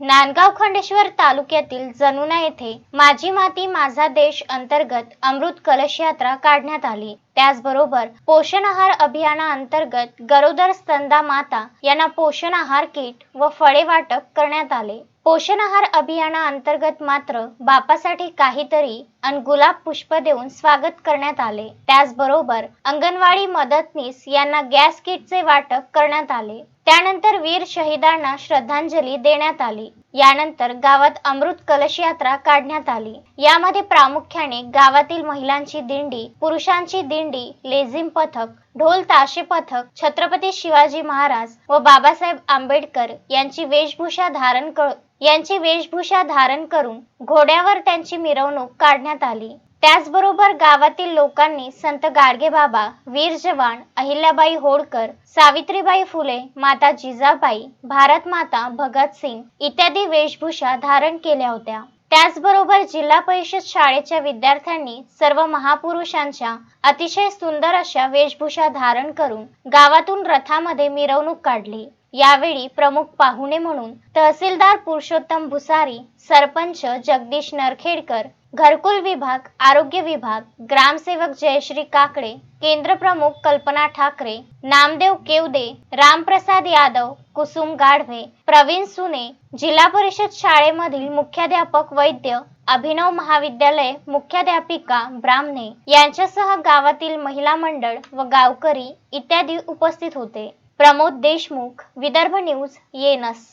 नांदगाव खंडेश्वर तालुक्यातील जनुना येथे माझी माती माझा देश अंतर्गत अमृत कलश यात्रा काढण्यात आली. त्याचबरोबर पोषण आहार अभियाना अंतर्गत गरोदर स्तंदा माता यांना पोषण आहार किट व फळे वाटप करण्यात आले. पोषण आहार अभियाना अंतर्गत मात्र बापासाठी काहीतरी अन गुलाब पुष्प देऊन स्वागत करण्यात आले. त्याचबरोबर अंगणवाडी मदतनीस यांना गॅस किटचे वाटप करण्यात आले. त्यानंतर वीर शहीदांना श्रद्धांजली देण्यात आली. यानंतर गावात अमृत कलश यात्रा काढण्यात आली. यामध्ये प्रामुख्याने गावातील महिलांची दिंडी पुरुषांची दिंडी लेझिम पथक ढोल ताशे पथक छत्रपती शिवाजी महाराज व बाबासाहेब आंबेडकर यांची वेशभूषा धारण कर यांची वेशभूषा धारण करून घोड्यावर त्यांची मिरवणूक काढण्यात आली. त्याचबरोबर गावातील लोकांनी संत गाडगेबाबा वीर जवान अहिल्याबाई होळकर सावित्रीबाई फुले माता जिजाबाई भारत माता भगतसिंग इत्यादी वेशभूषा धारण केल्या होत्या. त्याचबरोबर जिल्हा परिषद शाळेच्या विद्यार्थ्यांनी सर्व महापुरुषांच्या अतिशय सुंदर अशा वेशभूषा धारण करून गावातून रथामध्ये मिरवणूक काढली. यावेळी प्रमुख पाहुणे म्हणून तहसीलदार पुरुषोत्तम भुसारी सरपंच जगदीश नरखेडकर घरकुल विभाग आरोग्य विभाग ग्रामसेवक जयश्री काकडे केंद्र प्रमुख कल्पना ठाकरे नामदेव केवदे रामप्रसाद यादव कुसुम गाढवे प्रवीण सुने जिल्हा परिषद शाळेमधील मुख्याध्यापक वैद्य अभिनव महाविद्यालय मुख्याध्यापिका ब्राह्मणे यांच्यासह गावातील महिला मंडळ व गावकरी इत्यादी उपस्थित होते. प्रमोद देशमुख विदर्भ न्यूज येनस.